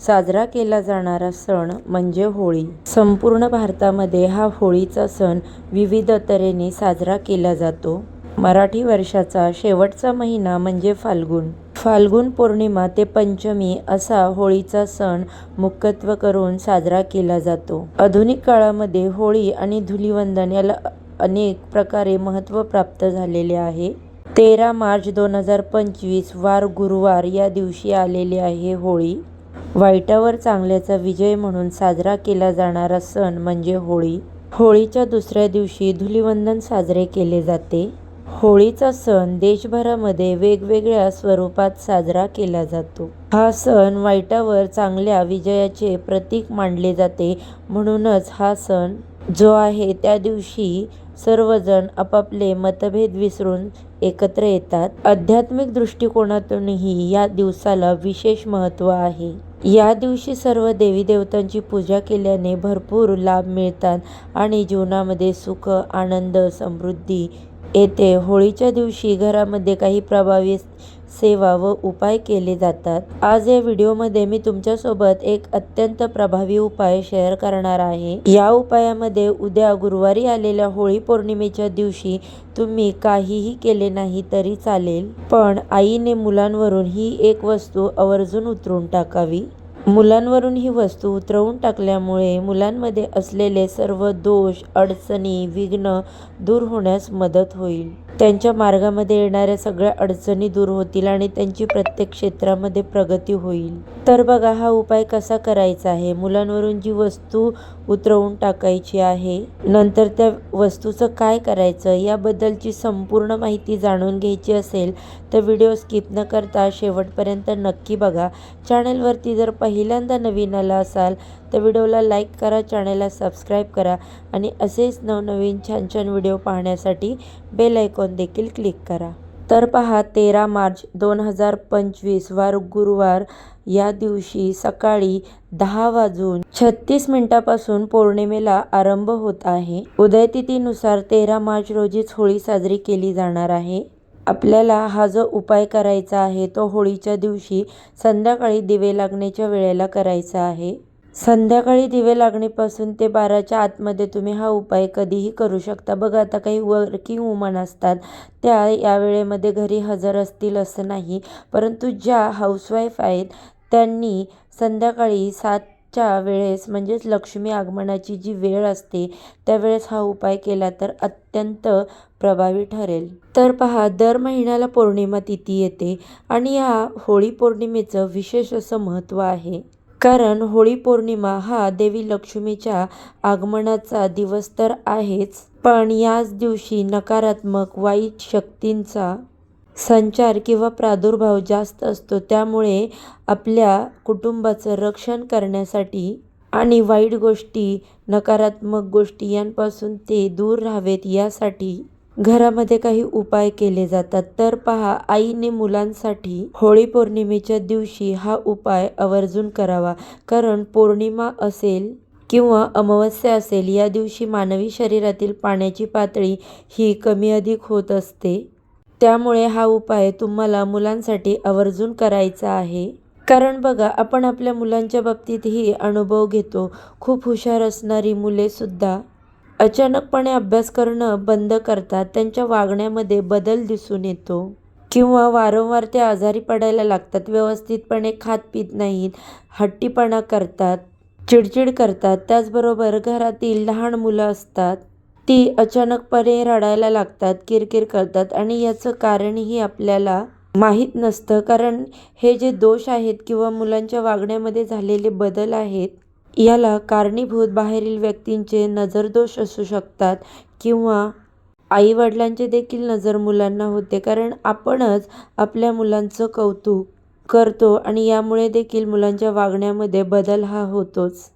साजरा केला जाणारा सण म्हणजे होळी. संपूर्ण भारतामध्ये हा होळीचा सण विविध तऱ्हेने साजरा केला जातो. मराठी वर्षाचा शेवटचा महिना म्हणजे फाल्गुन. फाल्गुन पौर्णिमा ते पंचमी असा होळीचा सण मुख्यत्व करून साजरा केला जातो. आधुनिक काळामध्ये होळी आणि धुलिवंदन याला अनेक प्रकारे महत्त्व प्राप्त झालेले आहे. तेरा मार्च दोन हजार पंचवीस वार गुरुवार या दिवशी आलेली आहे होळी. वाईटावर चांगल्याचा विजय म्हणून साजरा केला जाणारा सण म्हणजे होळी. होळीच्या दुसऱ्या दिवशी धुलिवंदन साजरे केले जाते. होळीचा सण देशभरामध्ये वेगवेगळ्या स्वरूपात साजरा केला जातो. हा सण वाईटावर चांगल्या विजयाचे प्रतीक मानले जाते म्हणूनच हा सण जो आहे त्या दिवशी सर्वजण आपापले मतभेद विसरून एकत्र येतात. आध्यात्मिक दृष्टिकोनातूनही या दिवसाला विशेष महत्त्व आहे. या दिवशी सर्व देवी देवतांची पूजा केल्याने भरपूर लाभ मिळतात आणि जीवनामध्ये सुख आनंद समृद्धी येते. होळीच्या दिवशी घरामध्ये काही प्रभावी सेवा व उपाय केले जातात. आज या व्हिडिओमध्ये मी तुमच्यासोबत एक अत्यंत प्रभावी उपाय शेअर करणार आहे. या उपायामध्ये उद्या गुरुवारी आलेल्या होळी पौर्णिमेच्या दिवशी तुम्ही काहीही केले नाही तरी चालेल. पण आईने मुलांवरून ही एक वस्तू आवर्जून उतरून टाकावी. मुलांवरून ही वस्तू उतरवून टाकल्यामुळे मुलांमध्ये असलेले सर्व दोष अडचणी विघ्न दूर होण्यास मदत होईल. त्यांच्या मार्गामध्ये येणाऱ्या सगळ्या अडचणी दूर होतील आणि त्यांची प्रत्येक क्षेत्रामध्ये प्रगती होईल. तर बघा हा उपाय कसा करायचा आहे? मुलांवरून जी वस्तू उतरवून टाकायची आहे नंतर त्या वस्तूचं काय करायचं याबद्दलची संपूर्ण माहिती जाणून घ्यायची असेल तर व्हिडिओ स्किप न करता शेवटपर्यंत नक्की बघा. चॅनलवरती जर पहिल्यांदा नवीन आला असाल तर व्हिडिओला लाईक करा चॅनलला सबस्क्राईब करा आणि असेच नवनवीन छान छान व्हिडिओ पाहण्यासाठी बेल आयकॉन देखील क्लिक करा. तर पहा तेरा मार्च दोन हजार पंचवीस वार गुरुवार या दिवशी सकाळी दहा वाजून छत्तीस मिनिटापासून पौर्णिमेला आरंभ होत आहे. उदयतिथीनुसार तेरा मार्च रोजीच होळी साजरी केली जाणार आहे. आपल्याला हा जो उपाय करायचा आहे तो होळीच्या दिवशी संध्याकाळी दिवे लागण्याच्या वेळेला करायचा आहे. संध्याकाळी दिवे लागणेपासून ते बाराच्या आतमध्ये तुम्ही हा उपाय कधीही करू शकता. बघा आता काही वर्किंग वुमन असतात त्या या वेळेमध्ये घरी हजर असतील असं नाही. परंतु ज्या हाऊसवाईफ आहेत त्यांनी संध्याकाळी सात च्या वेळेस म्हणजेच लक्ष्मी आगमनाची जी वेळ असते त्यावेळेस हा उपाय केला तर अत्यंत प्रभावी ठरेल. तर पहा दर महिन्याला पौर्णिमा तिथी येते आणि या होळी पौर्णिमेचं विशेष असं महत्त्व आहे. कारण होळी पौर्णिमा हा देवी लक्ष्मीच्या आगमनाचा दिवस तर आहेच पण याच दिवशी नकारात्मक वाईट शक्तींचा संचार किंवा प्रादुर्भाव जास्त असतो त्यामुळे आपल्या कुटुंबाचं रक्षण करण्यासाठी आणि वाईट गोष्टी नकारात्मक गोष्टी यांपासून ते दूर राहावेत यासाठी घरामध्ये काही उपाय केले जातात. तर पहा आईने मुलांसाठी होळी पौर्णिमेच्या दिवशी हा उपाय आवर्जून करावा. कारण पौर्णिमा असेल किंवा अमावस्या असेल या दिवशी मानवी शरीरातील पाण्याची पातळी ही कमी अधिक होत असते. त्यामुळे हा उपाय तुम्हाला मुलांसाठी आवर्जून करायचा आहे. कारण बघा आपण आपल्या मुलांच्या बाबतीतही अनुभव घेतो. खूप हुशार असणारी मुलेसुद्धा अचानकपणे अभ्यास करणं बंद करतात. त्यांच्या वागण्यामध्ये बदल दिसून येतो. किंवा वारंवार ते आजारी पडायला लागतात. व्यवस्थितपणे खात पित नाहीत. हट्टीपणा करतात. चिडचिड करतात. त्याचबरोबर घरातील लहान मुलं असतात. ती अचानकपणे रडायला लागतात किरकिर करतात आणि याचं कारणही आपल्याला माहीत नसतं. कारण हे जे दोष आहेत किंवा मुलांच्या वागण्यामध्ये झालेले बदल आहेत याला कारणीभूत बाहेरील व्यक्तींचे नजरदोष असू शकतात किंवा आईवडिलांचे देखील नजर मुलांना होते. कारण आपणच आपल्या मुलांचं कौतुक करतो आणि यामुळे देखील मुलांच्या वागण्यामध्ये बदल हा होतोच.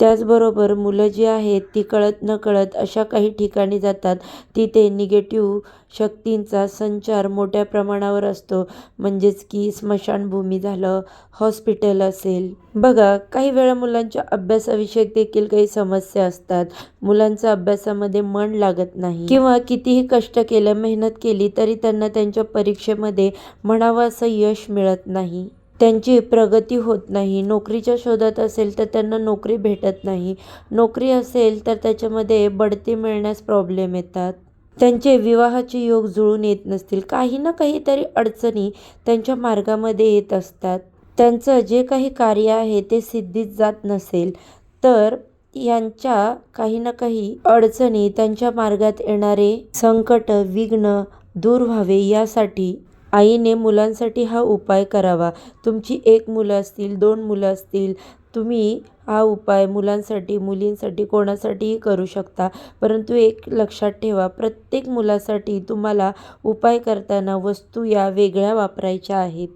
त्याचबरोबर मुलं जी आहेत ती कळत नकळत अशा काही ठिकाणी जातात तिथे निगेटिव्ह शक्तींचा संचार मोठ्या प्रमाणावर असतो. म्हणजेच की स्मशानभूमी झालं हॉस्पिटल असेल. बघा काही वेळा मुलांच्या अभ्यासाविषयक देखील काही समस्या असतात. मुलांचा अभ्यासामध्ये मन लागत नाही. किंवा कितीही कष्ट केलं मेहनत केली तरी त्यांना त्यांच्या परीक्षेमध्ये म्हणावं असं यश मिळत नाही. त्यांची प्रगती होत नाही. नोकरीच्या शोधात असेल तर त्यांना नोकरी भेटत नाही. नोकरी असेल तर त्याच्यामध्ये बढती मिळण्यास प्रॉब्लेम येतात. त्यांचे विवाहाचे योग जुळून येत नसतील. काही ना काहीतरी अडचणी त्यांच्या मार्गामध्ये येत असतात. त्यांचं जे काही कार्य आहे ते सिद्धीत जात नसेल तर यांच्या काही ना काही अडचणी त्यांच्या मार्गात येणारे संकट विघ्न दूर व्हावे यासाठी आईने मुलांसाठी हा उपाय करावा. तुमची एक मुलं असतील दोन मुलं असतील तुम्ही हा उपाय मुलांसाठी मुलींसाठी कोणासाठीही करू शकता. परंतु एक लक्षात ठेवा प्रत्येक मुलासाठी तुम्हाला उपाय करताना वस्तू या वेगळ्या वापरायच्या आहेत.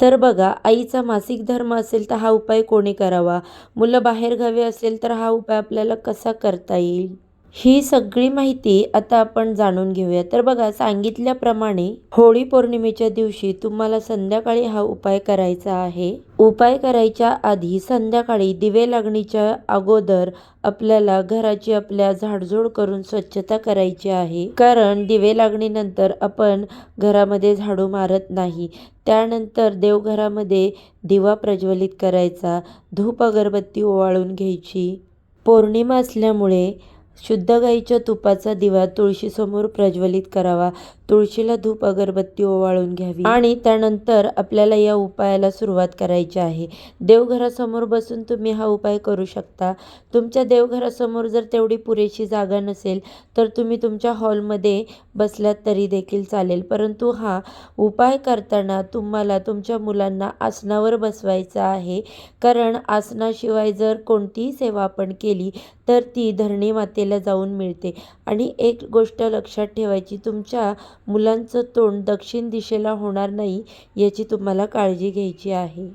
तर बघा आईचा मासिक धर्म असेल तर हा उपाय कोणी करावा? मुलं बाहेरगावी असेल तर हा उपाय आपल्याला कसा करता येईल? ही सगळी माहिती आता आपण जाणून घेऊया. तर बघा सांगितल्याप्रमाणे होळी पौर्णिमेच्या दिवशी तुम्हाला संध्याकाळी हा उपाय करायचा आहे. उपाय करायच्या आधी संध्याकाळी दिवे लागणीच्या अगोदर आपल्याला घराची आपल्या झाडझोड करून स्वच्छता करायची आहे. कारण दिवे लागणीनंतर आपण घरामध्ये झाडू मारत नाही. त्यानंतर देवघरामध्ये दिवा प्रज्वलित करायचा धूप अगरबत्ती ओवाळून घ्यायची. पौर्णिमा असल्यामुळे शुद्ध गाईच्या तुपाचा दिवा तुळशीसमोर प्रज्वलित करावा. तुळशीला धूप अगरबत्ती ओवाळून घ्यावी. आणि त्यानंतर आपल्याला या उपायाला सुरुवात करायची आहे. देवघरासमोर बसून तुम्ही हा उपाय करू शकता. तुमच्या देवघरासमोर जर तेवढी पुरेशी जागा नसेल तर तुम्ही तुमच्या हॉलमध्ये बसलात तरी देखील चालेल. परंतु हा उपाय करताना तुम्हाला तुमच्या मुलांना आसनावर बसवायचं आहे. कारण आसनाशिवाय जर कोणतीही सेवा आपण केली तर ती धरणी मातेला जाऊन मिळते. आणि एक गोष्ट लक्षात ठेवायची तुमच्या मुलांचं तोंड दक्षिण दिशेला होणार नाही याची तुम्हाला काळजी घ्यायची आहे.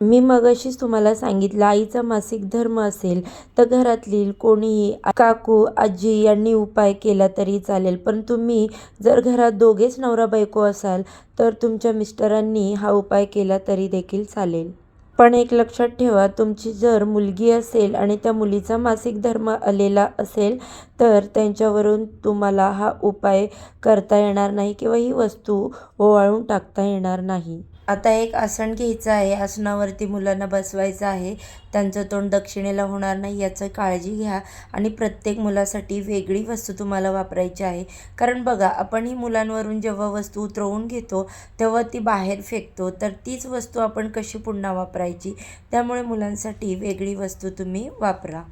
मी मगाशीच तुम्हाला सांगितलं आईचा मासिक धर्म असेल तर घरातील कोणीही काकू आजी यांनी उपाय केला तरी चालेल. पण तुम्ही जर घरात दोघेच नवरा बायको असाल तर तुमच्या मिस्टरांनी हा उपाय केला तरी देखील चालेल. पण एक लक्षात ठेवा तुमची जर मुलगी असेल आणि त्या मुलीचा मासिक धर्म आलेला असेल तर त्यांच्यावरून तुम्हाला हा उपाय करता येणार नाही किंवा ही वस्तू ओवाळून टाकता येणार नाही. आता एक आसन घ्यायचं आहे. आसनावरती मुलांना बसवायचं आहे. त्यांचं तोंड दक्षिणेला होणार नाही याचं काळजी घ्या आणि प्रत्येक मुलासाठी वेगळी वस्तू तुम्हाला वापरायची आहे. कारण बघा आपण ही मुलांवरून जेव्हा वस्तू उतरवून घेतो तेव्हा ती बाहेर फेकतो. तर तीच वस्तू आपण कशी पुन्हा वापरायची? त्यामुळे मुलांसाठी वेगळी वस्तू तुम्ही वापरा.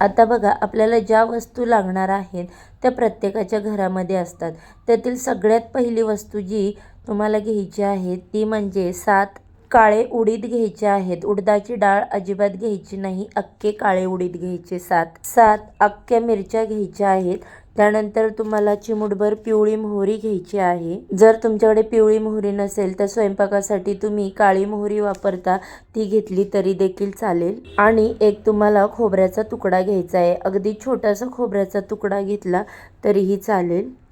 आता बघा आपल्याला ज्या वस्तू लागणार आहेत त्या प्रत्येकाच्या घरामध्ये असतात. त्यातील सगळ्यात पहिली वस्तू जी तुम्हाला घ्यायची आहे ती म्हणजे सात काळे उडीद घ्यायचे आहेत. उडदाची डाळ अजिबात घ्यायची नाही. अख्खे काळे उडीद घ्यायचे सात. सात अख्ख्या मिरच्या घ्यायच्या आहेत. त्यानंतर तुम्हाला चिमुटभर पिवळी मोहरी घ्यायची आहे. जर तुमच्याकडे पिवळी मोहरी नसेल तर स्वयंपाकासाठी तुम्ही काळी मोहरी वापरता. ती घेतली तरी देखील चालेल. आणि एक तुम्हाला खोबऱ्याचा तुकडा घ्यायचा आहे. अगदी छोटासा खोबऱ्याचा तुकडा घेतला तरीही चालेल.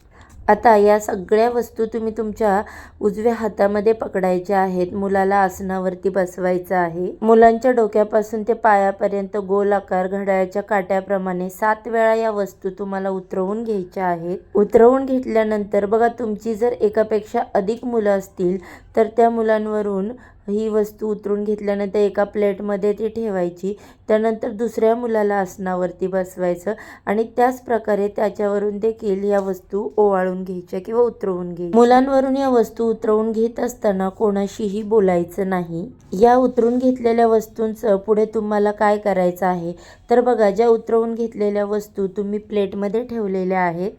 आता या सगळ्या वस्तू तुम्ही तुमच्या उजव्या हातामध्ये पकडायच्या आहेत. मुलाला आसनावरती बसवायचं आहे. मुलांच्या डोक्यापासून ते पायापर्यंत गोल आकार घड्याळाच्या काट्याप्रमाणे सात वेळा या वस्तू तुम्हाला उतरवून घ्यायच्या आहेत. उतरवून घेतल्यानंतर बघा तुमची जर एकापेक्षा अधिक मुलं असतील तर त्या मुलांवरून ही वस्तू उतरून घेतल्यानंतर एका प्लेटमध्ये ती ठेवायची. त्यानंतर दुसऱ्या मुलाला आसनावरती बसवायचं आणि त्याच प्रकारे त्याच्यावरून देखील या वस्तू ओवाळून घ्यायच्या किंवा उतरवून घ्यायच्या. मुलांवरून या वस्तू उतरवून घेत असताना कोणाशीही बोलायचं नाही. या उतरून घेतलेल्या वस्तूंचं पुढे तुम्हाला काय करायचं आहे? तर बघा ज्या उतरवून घेतलेल्या वस्तू तुम्ही प्लेटमध्ये ठेवलेल्या आहेत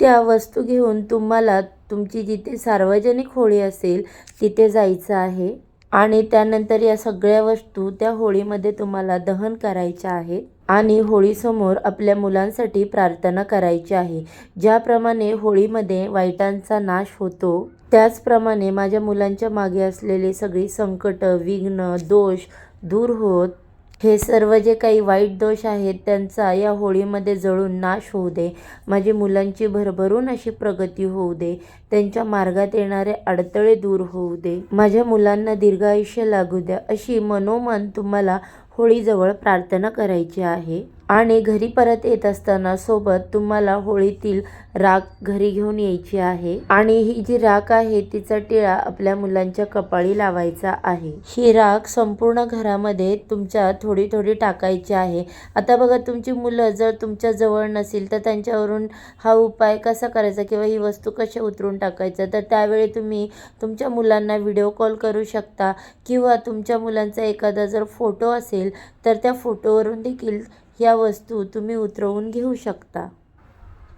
त्या वस्तू घेऊन तुम्हाला तुमची जिथे सार्वजनिक होळी असेल तिथे जायचं आहे. आणि त्यानंतर या सगळ्या वस्तू त्या होळीमध्ये तुम्हाला दहन करायच्या आहेत आणि होळीसमोर आपल्या मुलांसाठी प्रार्थना करायची आहे. ज्याप्रमाणे होळीमध्ये वाईटांचा नाश होतो त्याचप्रमाणे माझ्या मुलांच्या मागे असलेले सगळी संकट विघ्न दोष दूर होत हे सर्व जे काही वाईट दोष आहेत त्यांचा या होळीमध्ये जळून नाश होऊ दे. माझी मुलांची भरभरून अशी प्रगती होऊ दे. त्यांच्या मार्गात येणारे अडथळे दूर होऊ दे. माझ्या मुलांना दीर्घायुष्य लागू द्या अशी मनोमन तुम्हाला होळीजवळ प्रार्थना करायची आहे. आणि घरी परत येत असताना सोबत तुम्हाला होळीतील राख घरी घेऊन यायची आहे. आणि ही जी राख आहे तिचा टिळा आपल्या मुलांच्या कपाळी लावायचा आहे. ही राख संपूर्ण घरामध्ये तुमच्या थोडी थोडी टाकायची आहे. आता बघा तुमची मुलं जर तुमच्या जवळ नसेल तर त्यांच्यावरून हा उपाय कसा करायचा किंवा ही वस्तू कशा उतरून टाकायचं? तर त्यावेळी तुम्ही तुमच्या मुलांना व्हिडिओ कॉल करू शकता किंवा तुमच्या मुलांचा एखादा जर फोटो असेल तर त्या फोटोवरून देखील ह्या वस्तू तुम्ही उतरवून घेऊ शकता.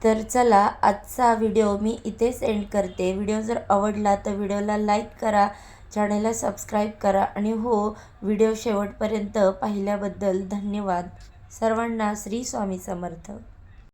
तर चला आजचा व्हिडिओ मी इथेच एंड करते. व्हिडिओ जर आवडला तर व्हिडिओला लाईक करा चॅनलला सबस्क्राईब करा आणि हो व्हिडिओ शेवटपर्यंत पाहिल्याबद्दल धन्यवाद. सर्वांना श्री स्वामी समर्थ.